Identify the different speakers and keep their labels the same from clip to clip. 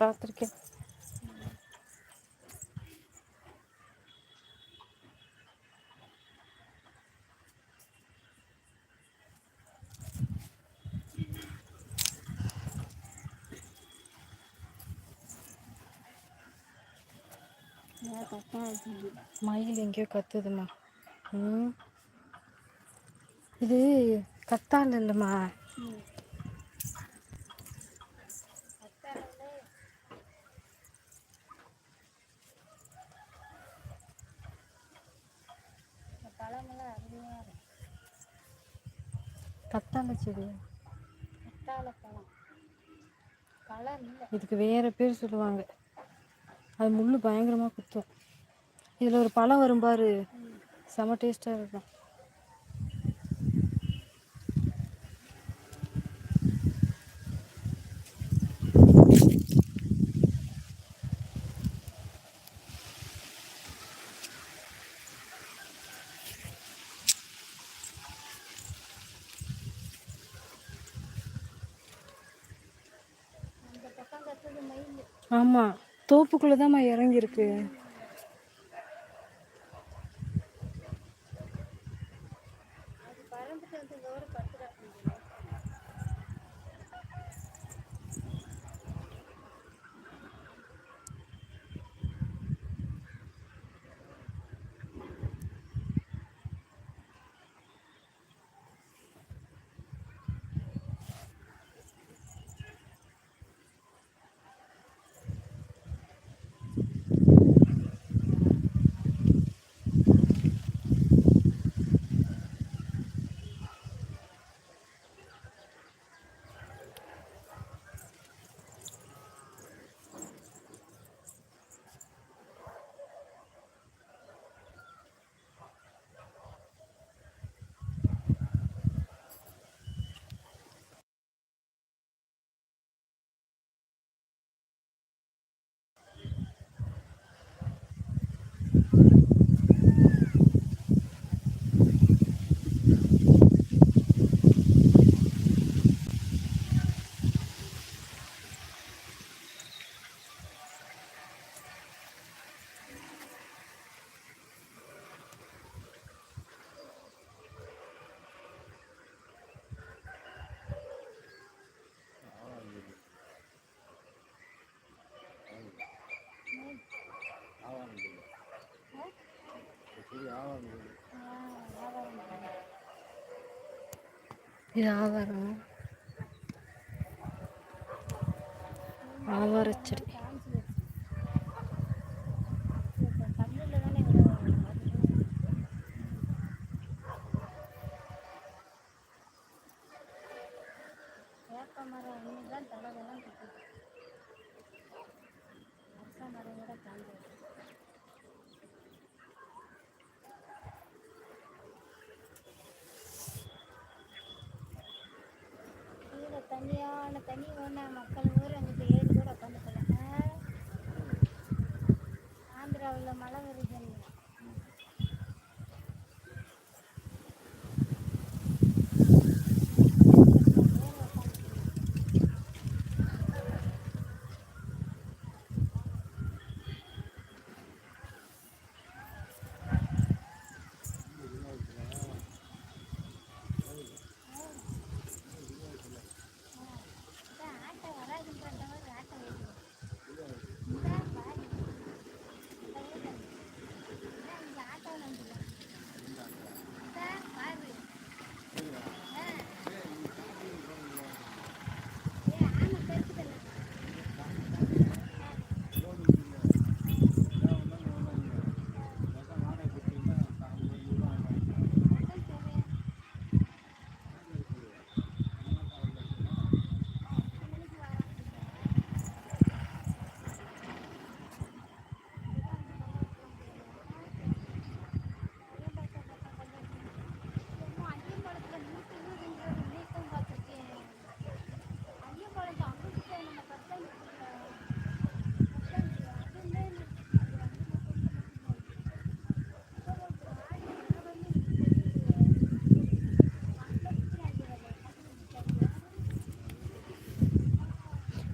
Speaker 1: பார்த்துருக்கேன் மயில் எங்கேயோ கத்துதுமா ம். இது கத்தால் இல்லைம்மா
Speaker 2: பழமெல்லாம்
Speaker 1: செடி.
Speaker 2: பழம் பழம் இல்லை
Speaker 1: இதுக்கு வேற பேர் சொல்லுவாங்க. அது முள் பயங்கரமாக குத்தும். இதில் ஒரு பழம் வரும் பாரு. செம டேஸ்ட்டாக இருக்கும். ஆமாம் தோப்புக்குள்ளே தான்மா இறங்கியிருக்கு. இது ஆவாரம் ஆவாரச்செடி
Speaker 2: காஞ்சி இப்போ கல்லில் தானே விடுவாங்க வேப்ப மரம் இன்னும் தான் தலைவெல்லாம் குத்துது அரச மரம் கூட காஞ்சது கீழே தனியான தனி ஒன்று மக்கள் ஊர் அங்கிட்டு ஏறி கூட உட்காந்துக்கலாம் ஆந்திராவில் மழை வருது அதான் ஆட்டை வராதுன்றத ஆட்டை வைக்கணும் இந்த பாரு. இந்த ஊர்ல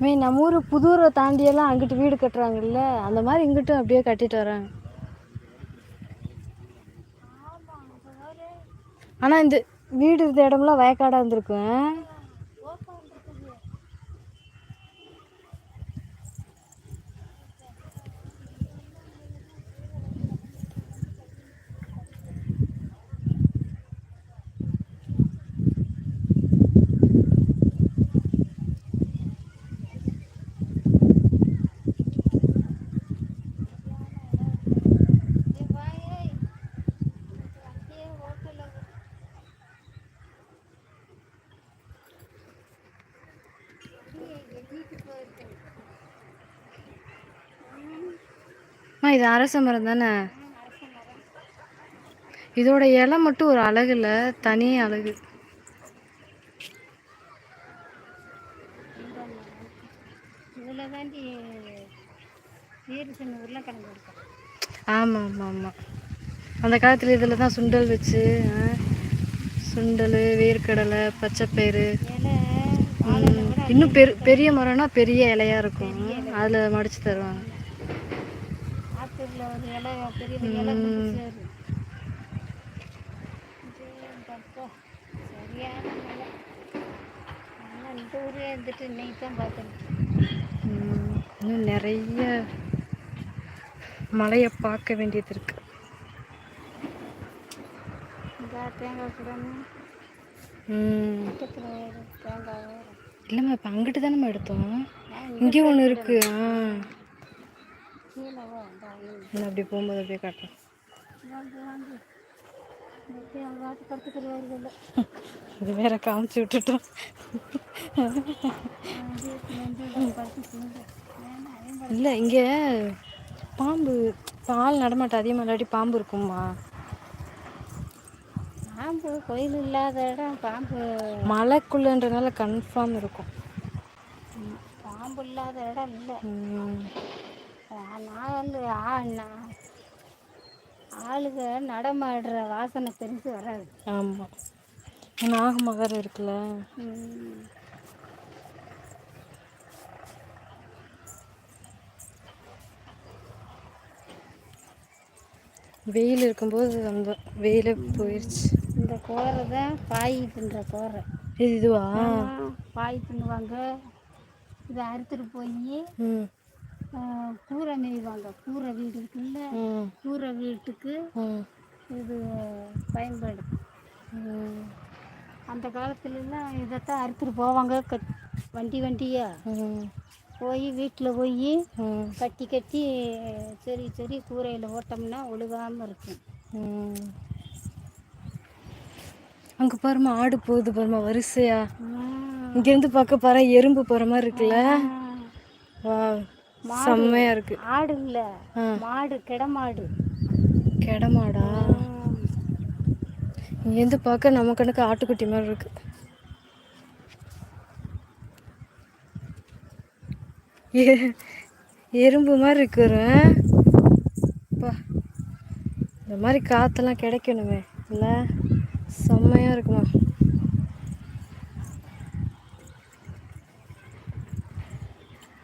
Speaker 1: மே நம்ம ஊர் புதூரை தாண்டியெல்லாம் அங்கிட்டு வீடு கட்டுறாங்கல்ல அந்த மாதிரி இங்கிட்டும் அப்படியே கட்டிட்டு வராங்க. ஆனால் இந்த வீடு இருந்த இடம்லாம் வயக்காடாக இருந்திருக்கும். இது அரச மரம் தானே? இதோட இலை மட்டும் ஒரு அழகு இல்லை தனி அழகு. ஆமாம் ஆமாம் ஆமாம் அந்த காலத்தில் இதில் தான் சுண்டல் வச்சு சுண்டல் வேர்க்கடலை பச்சைப்பயிறு. இன்னும் பெரு பெரிய மரம்னா பெரிய இலையா இருக்கும். அதில் மடிச்சு தருவாங்க.
Speaker 2: ஆத்தூரில் ஒரு இலை பெரிய இலை சேரு. சரியான மழை. ஆனால் இந்த ஊரே இருந்துட்டு இன்னைக்கு தான் பார்த்தேன்.
Speaker 1: ம், இன்னும் நிறைய மலையை பார்க்க வேண்டியது இருக்கு.
Speaker 2: இந்த தேங்காய் பக்கத்தில் தேங்காய்
Speaker 1: இல்லைம்மா இப்போ அங்கிட்டு தானே எடுத்தோம்.
Speaker 2: நான்
Speaker 1: இங்கே ஒன்று இருக்கு. ஆ. நான் அப்படி போகும்போது அப்படியே காட்டுறேன். இது வேற காமிச்சு விட்டுட்டோம். இல்லை இங்கே பாம்பு ஆள் நடமாட்டம் அதிகமாக இல்லாட்டி பாம்பு இருக்குமா?
Speaker 2: பாம்பு கோயில் இல்லாத இடம் பாம்பு.
Speaker 1: மலைக்குள்ளன்றனால கன்ஃபார்ம் இருக்கும்.
Speaker 2: பாம்பு இல்லாத இடம் இல்லை. நான் வந்து நான் ஆளுங்க நடமாடுற வாசனை தெரிஞ்சு வராது.
Speaker 1: ஆமாம் நாகமகர் இருக்குல்ல. வெயில் இருக்கும்போது அந்த வெயிலே போயிடுச்சு
Speaker 2: இந்த கோரை தான் பாய் தின்ற கோரை.
Speaker 1: இது இதுவா?
Speaker 2: பாய் தின்னுவாங்க. இதை அறுத்துட்டு போய் கூரை நெய்வாங்க. கூரை வீடு இருக்குல்ல? கூரை வீட்டுக்கு இது பயன்படும். அந்த காலத்துலலாம் இதைத்தான் அறுத்துட்டு போவாங்க. கட் வண்டி வண்டியா. போய் வீட்டில் போய் கட்டி கட்டி சரி சரி கூரையில் ஓட்டோம்னா ஒழுகாமல் இருக்கும்.
Speaker 1: அங்கே பாருமா ஆடு போகுது பாருமா வரிசையா. இங்கேருந்து பார்க்க பாரு எறும்பு போகிற மாதிரி இருக்குல்ல? வா செம்மையா இருக்கு
Speaker 2: ஆடு இல்லை. மாடு கிடமாடு.
Speaker 1: கெடமாடா? இங்கேருந்து பார்க்க நம்ம கணக்கு ஆட்டுக்குட்டி மாதிரி இருக்கு எறும்பு மாதிரி இருக்கிறேன் இந்த மாதிரி காற்றெல்லாம் கிடைக்கணுமே இல்லை? செம்மையாக இருக்குமா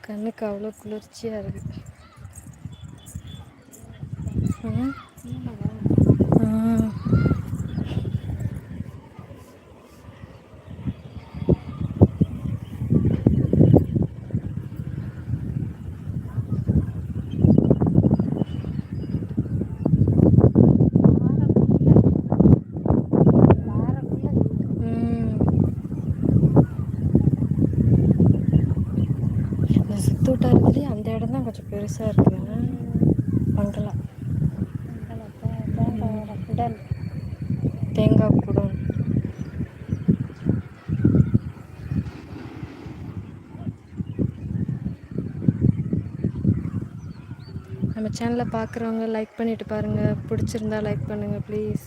Speaker 1: கண்ணுக்கு அவ்வளோ குளிர்ச்சியாக இருக்கு. ஆ ம். ம். இந்த சித்தூட்டா இருக்குல்லையே அந்த இடம் தான் கொஞ்சம் பெருசாக இருக்கு பங்களா
Speaker 2: தேங்காயோட குடல்
Speaker 1: தேங்காய் குடம் நம்ம சேனலை பார்க்குறவங்க லைக் பண்ணிவிட்டு பாருங்கள் பிடிச்சிருந்தா லைக் பண்ணுங்கள் ப்ளீஸ்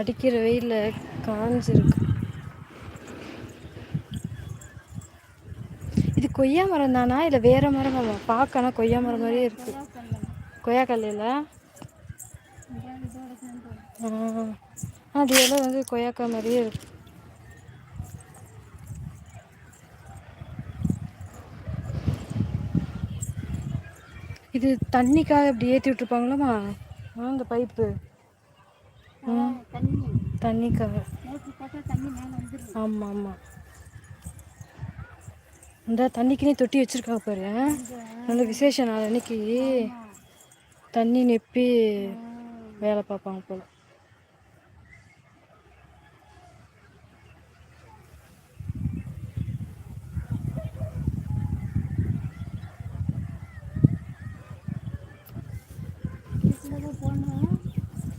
Speaker 1: அடிக்கிற வெயிலில் காஞ்சிருக்கு. இது கொய்யா மரம் தானா? இல்லை வேற மரம்? பார்க்கனா கொய்யா மரம் மாதிரியே இருக்கு. கொய்யா அது எல்லாம் வந்து கொய்யாக்கா மாதிரியே இருக்கு. இது தண்ணிக்காக இப்படி ஏற்றி விட்டுருப்பாங்களோமா ஆ இந்த பைப்பு. தண்ணிக்காக. ஆமாம் ஆமாம் இந்த தண்ணிக்குனே தொட்டி வச்சிருக்காங்க பாரு நல்ல விசேஷ நாள் அன்னைக்கு. தண்ணி நெப்பி வேலை பார்ப்பாங்க போல.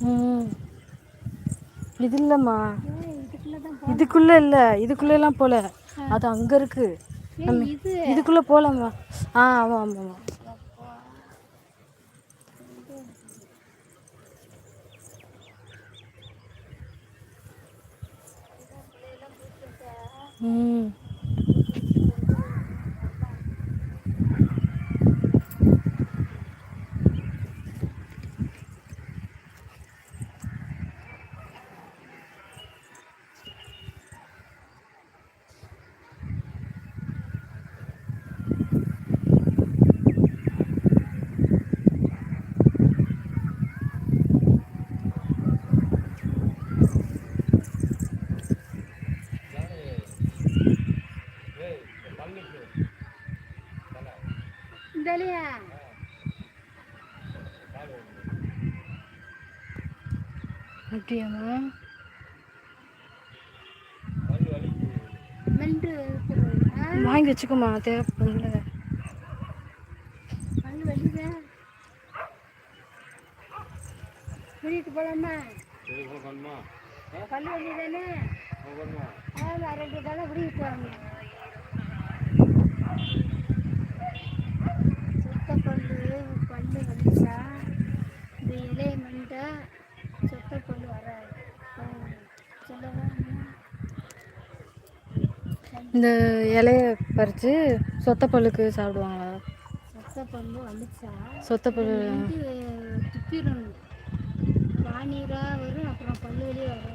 Speaker 1: ம். இது இல்லைம்மா
Speaker 2: இதுக்குள்ளே
Speaker 1: இல்லை இதுக்குள்ள எல்லாம் போல. அது அங்கே இருக்கு.
Speaker 2: ஏய், இது.
Speaker 1: இதுக்குள்ள போலாமா ஆ ஆமாம் ஆமாம் ஆமாம் ம்
Speaker 2: இந்த இல்லையா ஆ,
Speaker 1: வாங்கி வச்சுக்கோமா
Speaker 2: வலிதா கூட்டிகிட்டு போகலாமா பல்லு வலி தானே ரெண்டு தடவை கூட்டிகிட்டு போகணும் சுத்த பல்லு பல்லு வலிச்சா இந்த இலையை மெண்டா சுத்த
Speaker 1: இந்த இலைய பறித்து சொத்தப்பல்லுக்கு சாப்பிடுவாங்களா
Speaker 2: சொத்த பல்லு வலிச்சா
Speaker 1: சொத்தப்பல்லு
Speaker 2: வந்து துப்பிடணும் வாநீராக வரும் அப்புறம் பல்லு வலி வரும்.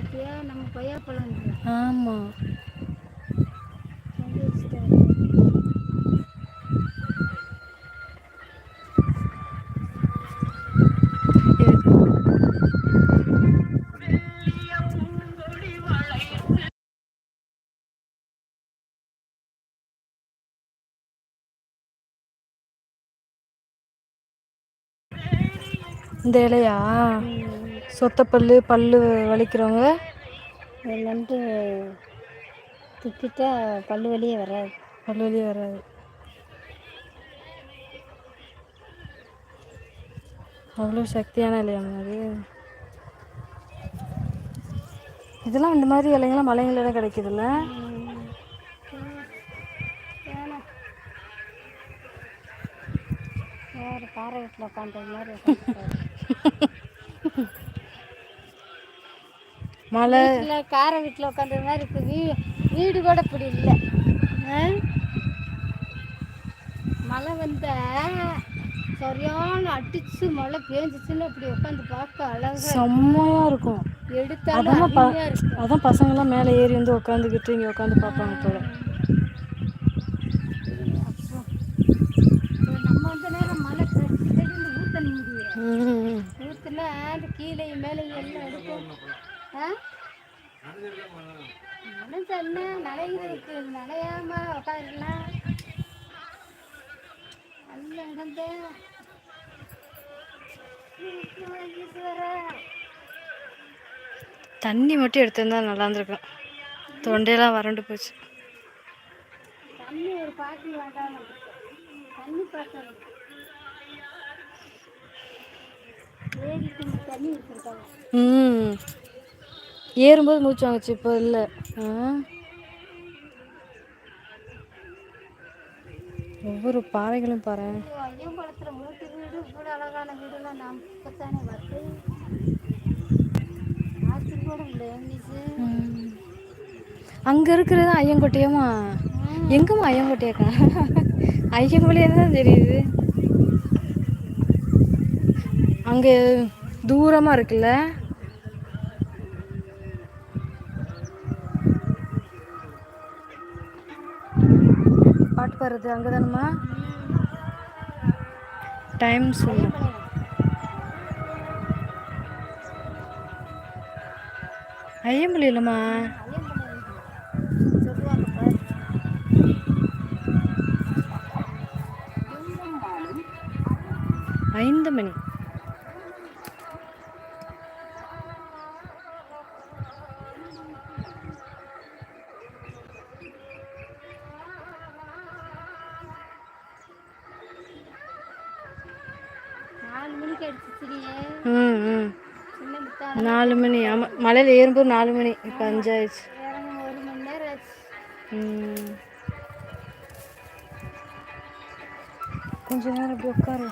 Speaker 2: இப்போயா நம்ம கொய்யாப்பழம்
Speaker 1: ஆமாம் இந்த இலையா? சொத்தப்பல்லு பல்லு வலிக்கிறவங்க?
Speaker 2: இதில் வந்து துப்பிட்டா பல்லு வலியே வராது.
Speaker 1: பல்லு வலியே வராது. அவ்வளோ சக்தியான இலையாம்மா அது. இதெல்லாம் இந்த மாதிரி இலைங்கெல்லாம் மலைங்கள கிடைக்குதுல்ல?
Speaker 2: பாறை வீட்டில் உட்காந்த மாதிரி
Speaker 1: மலை
Speaker 2: வீட்டில் காரை வீட்டில் உட்காந்த மாதிரி இருக்கு. வீ வீடு கூட இப்படி இல்லை? மழை வந்த சரியான அடிச்சு மழை பேஞ்சிச்சுன்னு அப்படி உட்காந்து பார்க்க அழகா
Speaker 1: செம்மையா இருக்கும்.
Speaker 2: எடுத்தாலும்
Speaker 1: அதான் ப-
Speaker 2: அருமையா இருக்கு.
Speaker 1: அதான் பசங்கெல்லாம் மேலே ஏறி வந்து உட்காந்துக்கிட்டு இங்கே உட்காந்து பார்ப்பாங்க போல
Speaker 2: அப்போ இப்போ நம்ம வந்த நேரம் மழை திடீர்னு ஊத்தல் முடியும்
Speaker 1: ம்
Speaker 2: அந்த கீழே மேலே எல்லாம் எடுக்கும். ஆ? நனைஞ்சா நனைகிறதுக்கு நனையாம உட்காந்துக்கலாம் நல்ல இடந்தேன்
Speaker 1: தண்ணி மட்டும் எடுத்திருந்தா நல்லா இருந்திருக்கும். தொண்டையெல்லாம் வறண்டு போச்சு.
Speaker 2: தண்ணி ஒரு பாட்டி வேண்டாம். தண்ணி பாத்திரம் ம். ஏறும்போது மூச்சு வாங்குச்சு இப்போ இல்லை. ஒவ்வொரு பாறைகளும் பாரு. அங்கே இருக்கிறது ஐயங்கொட்டையம்மா எங்கம்மா ஐயங்கொட்டையாக்கா? ஐயங்கொழியே தான் தெரியுது. அங்கே தூரமாக இருக்குல்ல? பாட்டு பாடுறது அங்கே தானம்மா டைம் சொல்லு. ஐயம்பலி இல்லைம்மா ஐந்து மணி. ம் ம். நாலு மணி ஆமாம் மலையில் ஏறும்போது நாலு மணி. இப்போ அஞ்சாயிடுச்சு. கொஞ்ச நேரம் அப்படி உட்காரு.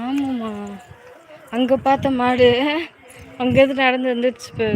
Speaker 2: ஆமாம்மா. அங்கே பார்த்த மாடு அங்கேருந்து நடந்து வந்துடுச்சு இப்போ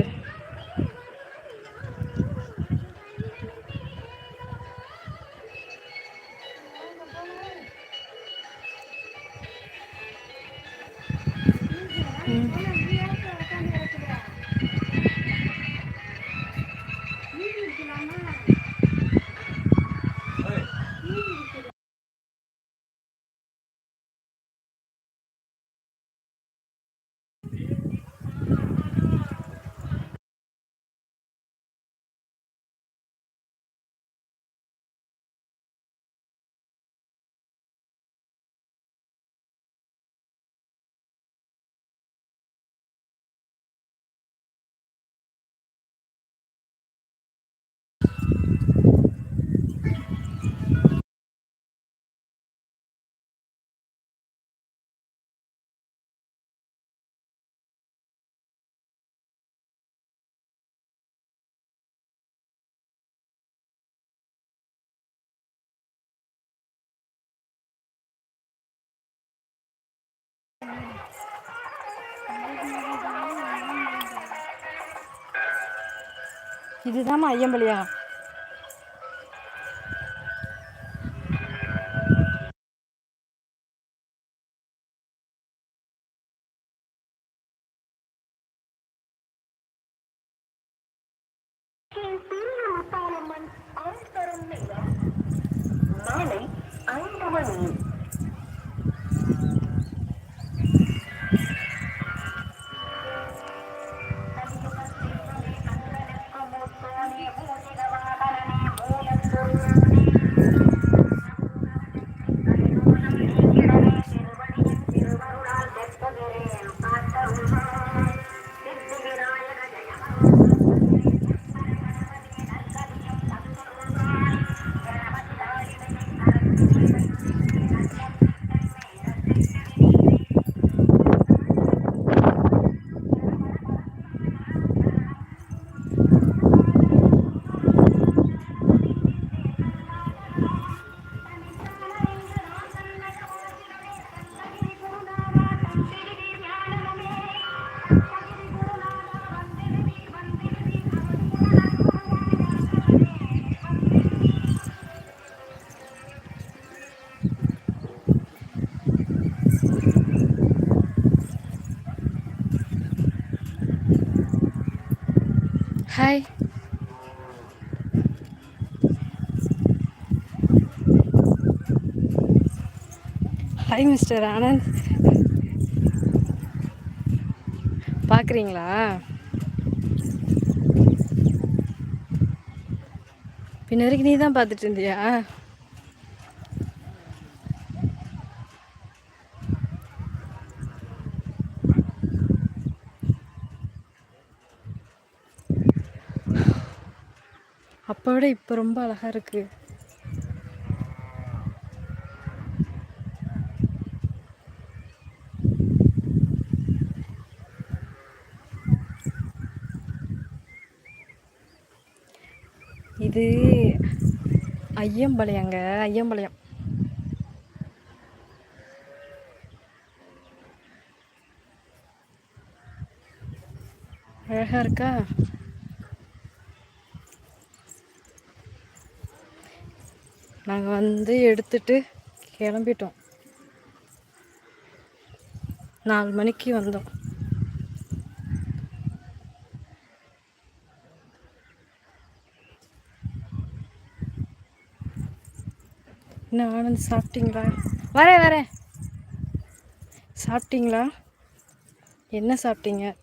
Speaker 2: இதுதாம்மா ஐயம்பலியா ஹாய்
Speaker 1: ஹாய் மிஸ்டர் ஆனந்த் பார்க்குறீங்களா பின்ன வரைக்கும் நீ தான் பார்த்துட்டு இருந்தியா? விட இப்போ ரொம்ப அழகா இருக்கு. இது ஐயம்பாளையங்க ஐயம்பாளையம். அழகா இருக்கா? நாங்கள் வந்து எடுத்துட்டு கிளம்பிட்டோம். நாலு மணிக்கு வந்தோம். என்ன ஆனந்த் சாப்பிட்டீங்களா? வரேன் வரேன். சாப்பிட்டீங்களா? என்ன சாப்பிட்டீங்க?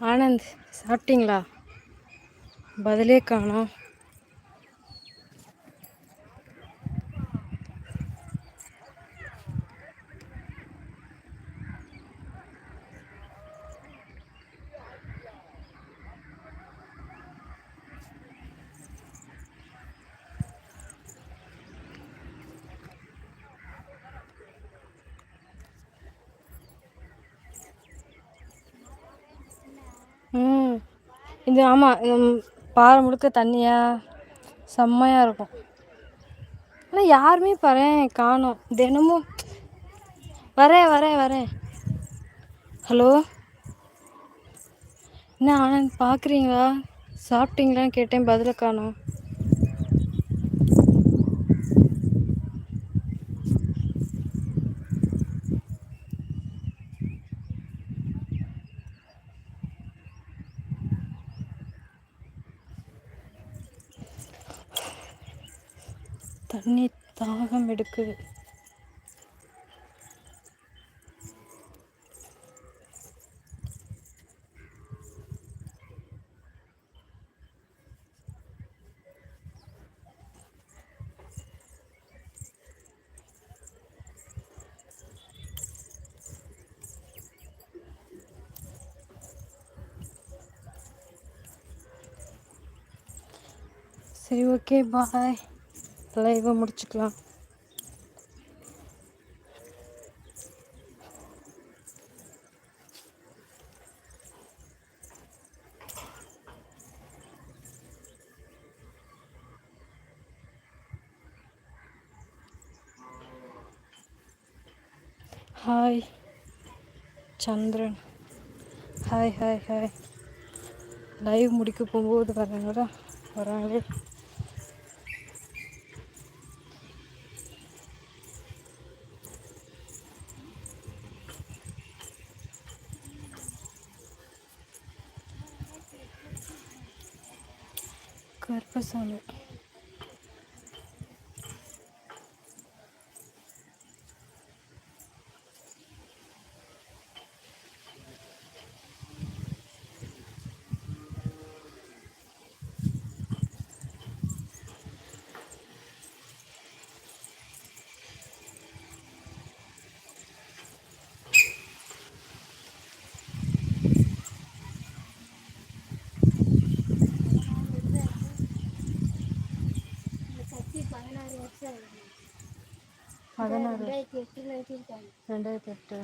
Speaker 1: ஆனந்த் சாப்பிட்டீங்களா? பதிலே காணோம் ம் இது ஆமாம் பாறை முழுக்க தண்ணியாக செம்மையாக இருக்கும். ஆனால் யாருமே பாரேன் காணோம். தினமும். வரேன் வரேன் வரேன். ஹலோ? என்ன ஆனந்த் பார்க்குறீங்களா சாப்பிட்டீங்களான்னு கேட்டேன் பதில காணோம் தண்ணி தாகம் எடுக்குது சரி ஓகே பாய் லைவை முடிச்சுக்கலாம் hi Chandran. Hi hi hi live முடிக்க போகும்போது வராங்களா வராங்க. கருப்பசாமி. ரெண்டாயிரத்தி எட்டு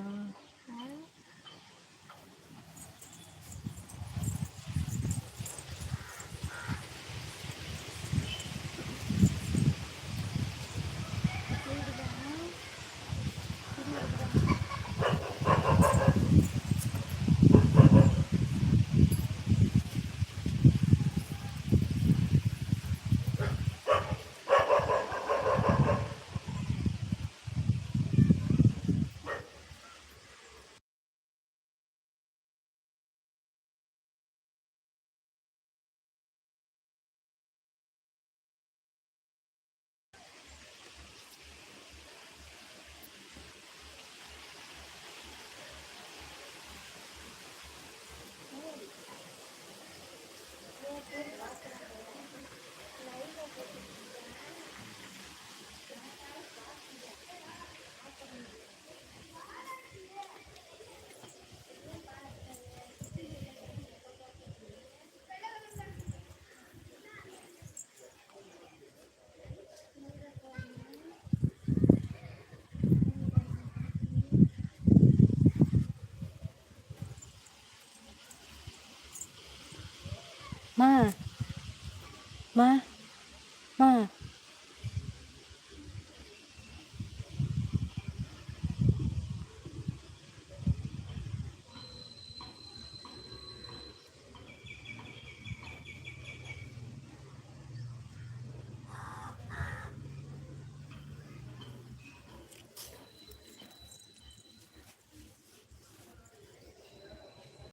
Speaker 1: மா மா